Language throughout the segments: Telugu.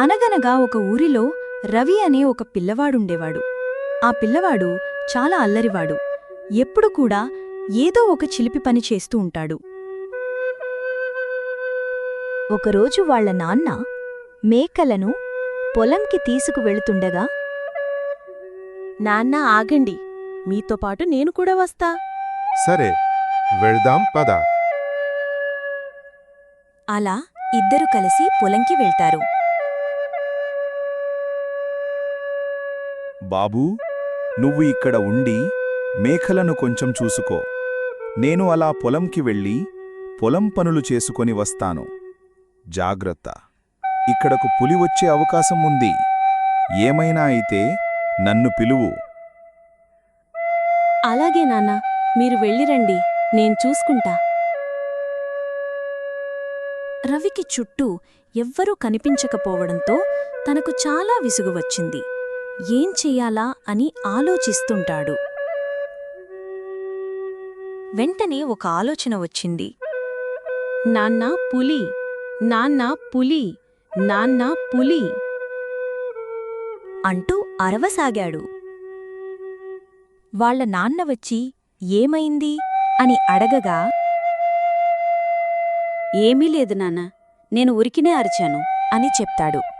అనగనగా ఒక ఊరిలో రవి అనే ఒక పిల్లవాడుండేవాడు. ఆ పిల్లవాడు చాలా అల్లరివాడు. ఎప్పుడు కూడా ఏదో ఒక చిలిపి పని చేస్తూ ఉంటాడు. ఒకరోజు వాళ్ళ నాన్న మేకలను పొలంకి తీసుకువెళుతుండగా నాన్న ఆగండి. మీతో పాటు నేను కూడా వస్తా. సరే వెళ్దాం పద. అలా ఇద్దరు కలిసి పొలంకి వెళ్తారు. బాబూ నువ్వు ఇక్కడ ఉండి మేకలను కొంచెం చూసుకో. నేను అలా పొలంకి వెళ్ళి పొలం పనులు చేసుకొని వస్తాను. జాగ్రత్త. ఇక్కడకు పులి వచ్చే అవకాశం ఉంది. ఏమైనా అయితే నన్ను పిలువు. అలాగే నాన్న మీరు వెళ్ళిరండి నేను చూసుకుంటా. రవికి చుట్టూ ఎవ్వరూ కనిపించకపోవడంతో తనకు చాలా విసుగు వచ్చింది. ఏం చెయ్యాలా అని ఆలోచిస్తుంటాడు. వెంటనే ఒక ఆలోచన వచ్చింది. నాన్న పులి నాన్న పులి నాన్న పులి అంటూ అరవసాగాడు. వాళ్ళ నాన్న వచ్చి ఏమైంది? అని అడగగా ఏమీ లేదు నాన్న నేను ఉరికినే అరిచాను అని చెప్తాడు.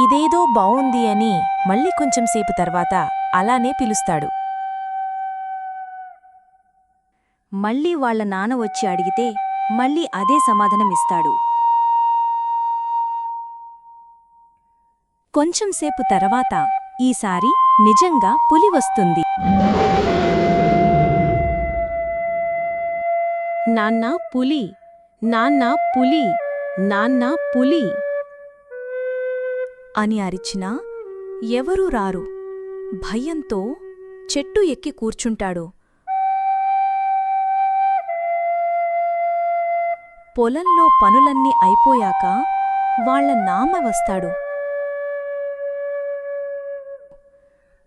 ఇదేదో బావుంది అని మళ్ళీ కొంచెంసేపు తర్వాత అలానే పిలుస్తాడు. మళ్ళీ వాళ్ళ నాన్న వచ్చి అడిగితే మళ్ళీ అదే సమాధానమిస్తాడు. కొంచెంసేపు తర్వాత ఈసారి నిజంగా పులి వస్తుంది. నాన్న పులి నాన్న పులి నాన్న పులి. అని అరిచినా ఎవరూ రారు. భయంతో చెట్టు ఎక్కి కూర్చుంటాడు. పొలంలో పనులన్నీ అయిపోయాక వాళ్ళ నామ వస్తాడు.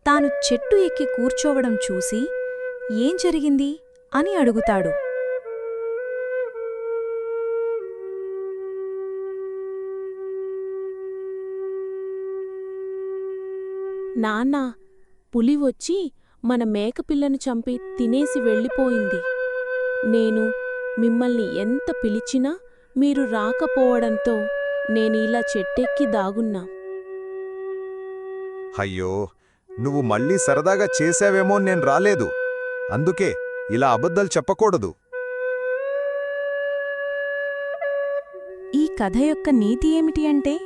తాను చెట్టు ఎక్కి కూర్చోవడం చూసి ఏం జరిగింది అని అడుగుతాడు. నాన్న పులి వచ్చి మన మేకపిల్లను చంపి తినేసి వెళ్ళిపోయింది. నేను మిమ్మల్ని ఎంత పిలిచినా మీరు రాకపోవడంతో నేనిలా చెట్టెక్కి దాగున్నా. అయ్యో నువ్వు మళ్ళీ సరదాగా చేశావేమో నేను రాలేదు. అందుకే ఇలా అబద్ధాలు చెప్పకూడదు. ఈ కథ యొక్క నీతి ఏమిటి అంటే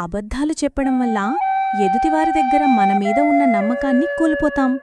అబద్ధాలు చెప్పడం వల్ల ఎదుటివారి దగ్గర మన మీద ఉన్న నమ్మకాన్ని కోల్పోతాం.